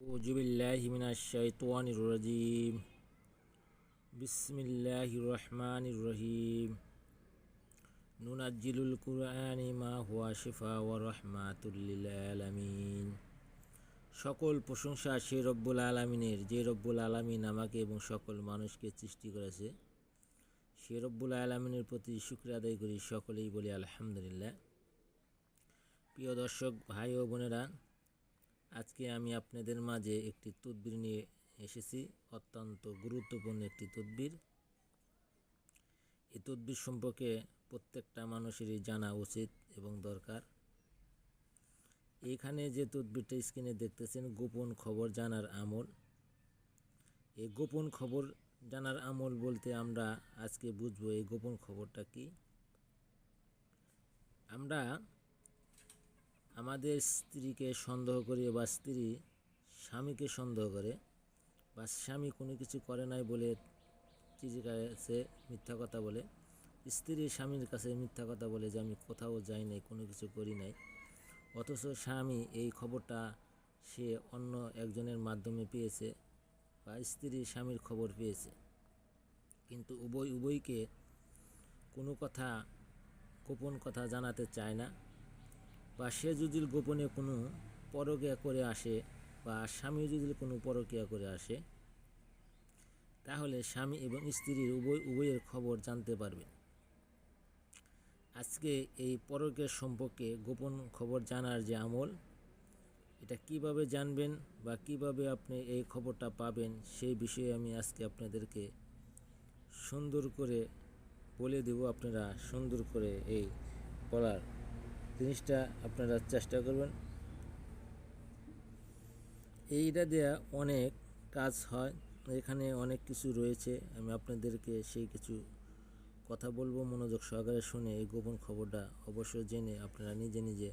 রাজিম বিসমিল্লাহ রহমান রহিম নুনাজ্জিলুল কুরআন মা হুয়া শিফা ওয়া রহমাতুল্লিল আলামিন সকল প্রশংসা সে রব্বুল আলমিনের, যে রব্বুল আলমিন আমাকে এবং সকল মানুষকে সৃষ্টি করেছে। সে রব্বুল আলমিনের প্রতি শুক্র আদায় করি সকলেই বলি আলহামদুলিল্লাহ। প্রিয় দর্শক, ভাই ও বোনেরা আজকে আমি আপনাদের মাঝে একটি তদবির নিয়ে এসেছি, অত্যন্ত গুরুত্বপূর্ণ একটি তদবির। এই তদবির সম্পর্কে প্রত্যেকটা মানুষেরই জানা উচিত এবং দরকার। এখানে যে তদবিরটা স্ক্রিনে দেখতেছেন, গোপন খবর জানার আমল। এই গোপন খবর জানার আমল বলতে আমরা আজকে বুঝব এই গোপন খবরটা কি। আমরা আমাদের স্ত্রীকে সন্দেহ করি বা স্ত্রী স্বামীকে সন্দেহ করে বা স্বামী কোনো কিছু করে নাই বলে স্ত্রীর কাছে মিথ্যা কথা বলে, স্ত্রী স্বামীর কাছে মিথ্যা কথা বলে যে আমি কোথাও যাই নাই, কোনো কিছু করি নাই। অথচ স্বামী এই খবরটা সে অন্য একজনের মাধ্যমে পেয়েছে বা স্ত্রী স্বামীর খবর পেয়েছে। কিন্তু উভয়, উভয়কে কোনো কথা, গোপন কথা জানাতে চায় না। বা সে যদি গোপনে কোনো পরকিয়া করে আসে বা স্বামী যদি কোনো পরকিয়া করে আসে, তাহলে স্বামী এবং স্ত্রীর উভয় উভয়ের খবর জানতে পারবেন। আজকে এই পরকের সম্পর্কে গোপন খবর জানার যে আমল, এটা কীভাবে জানবেন বা কীভাবে আপনি এই খবরটা পাবেন সেই বিষয়ে আমি আজকে আপনাদেরকে সুন্দর করে বলে দেব। আপনারা সুন্দর করে এই বলার জিনিসটা আপনারা চেষ্টা করবেন। এইটা দেয়া অনেক কাজ হয়, এখানে অনেক কিছু রয়েছে, আমি আপনাদেরকে সেই কিছু কথা বলব। মনোযোগ সহকারে শুনে এই গোপন খবরটা অবশ্যই জেনে আপনারা নিজে নিজে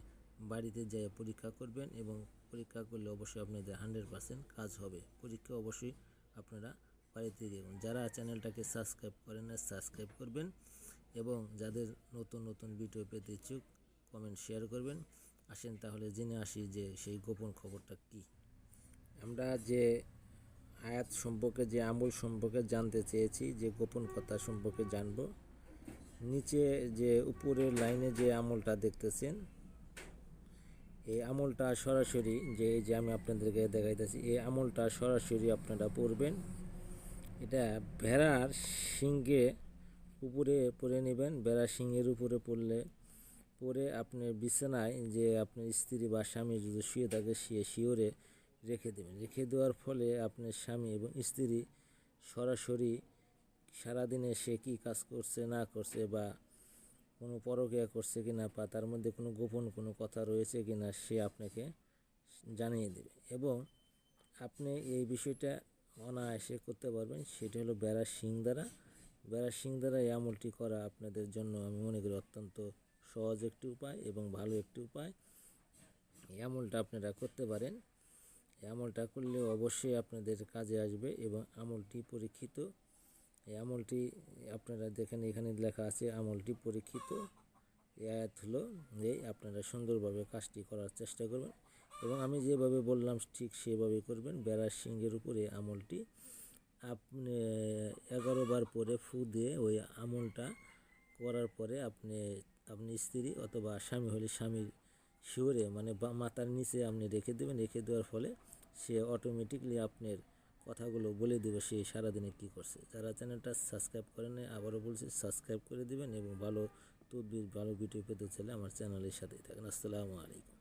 বাড়িতে যেয়ে পরীক্ষা করবেন এবং পরীক্ষা করলে অবশ্যই আপনাদের হান্ড্রেড পার্সেন্ট কাজ হবে। পরীক্ষা অবশ্যই আপনারা বাড়িতে দেখুন যারা চ্যানেলটাকে সাবস্ক্রাইব করেন না, সাবস্ক্রাইব করবেন এবং যাদের নতুন নতুন ভিডিও পেতে ইচ্ছুক কমেন্ট শেয়ার করবেন। আসেন তাহলে জেনে আসি যে সেই গোপন খবরটা কি। আমরা যে আয়াত সম্পর্কে, যে আমল সম্পর্কে জানতে চেয়েছি, যে গোপন কথা সম্পর্কে জানব, নিচে যে উপরের লাইনে যে আমলটা দেখতেছেন, এই আমলটা সরাসরি, যে যে আমি আপনাদেরকে দেখাইতেছি, এই আমলটা সরাসরি আপনারা পড়বেন। এটা ভেড়ার শিঙ্গে উপরে পরে নেবেন ভেড়ার শিঙের উপরে পড়লে পরে আপনার বিছানায় যে আপনার স্ত্রী বা স্বামী যদি শুয়ে থাকে শুয়ে শিওরে রেখে দেবেন। রেখে দেওয়ার ফলে আপনার স্বামী এবং স্ত্রী সরাসরি সারাদিনে সে কী কাজ করছে, না করছে বা কোনো পরকিয়া করছে কি না বা তার মধ্যে কোনো গোপন কোনো কথা রয়েছে কি না সে আপনাকে জানিয়ে দেবে। এবং আপনি এই বিষয়টা অনায়াসে করতে পারবেন। সেটা হলো বেড়ার শিং দ্বারা। বেড়ার শিং দ্বারা এই আমলটি করা আপনাদের জন্য আমি মনে করি অত্যন্ত সহজ একটি উপায় এবং ভালো একটি উপায়। এই আমলটা আপনারা করতে পারেন। এই আমলটা করলে অবশ্যই আপনাদের কাজে আসবে এবং আমলটি পরীক্ষিত। এই আমলটি আপনারা দেখেন এখানে লেখা আছে, আমলটি পরীক্ষিত। আয়াত হলো এই আপনারা সুন্দরভাবে কাজটি করার চেষ্টা করবেন এবং আমি যেভাবে বললাম, ঠিক সেভাবে করবেন। বেড়ার সিংহের উপরে আমলটি আপনি এগারো বার পরে ফু দিয়ে ওই আমলটা করার পরে আপনি আপনি স্ত্রী অথবা স্বামী হলে স্বামীর শিওরে মানে মাথার নিচে আপনি রেখে দেবেন, রেখে দেওয়ার ফলে সে অটোমেটিকলি আপনার কথাগুলো বলে দেবে সে সারাদিনে কী করছে। যারা চ্যানেলটা সাবস্ক্রাইব করেন আবারও বলছি সাবস্ক্রাইব করে দেবেন এবং ভালো তদবির, ভালো ভিডিও পেতে চাইলে আমার চ্যানেলের সাথেই থাকেন। আসসালামু আলাইকুম।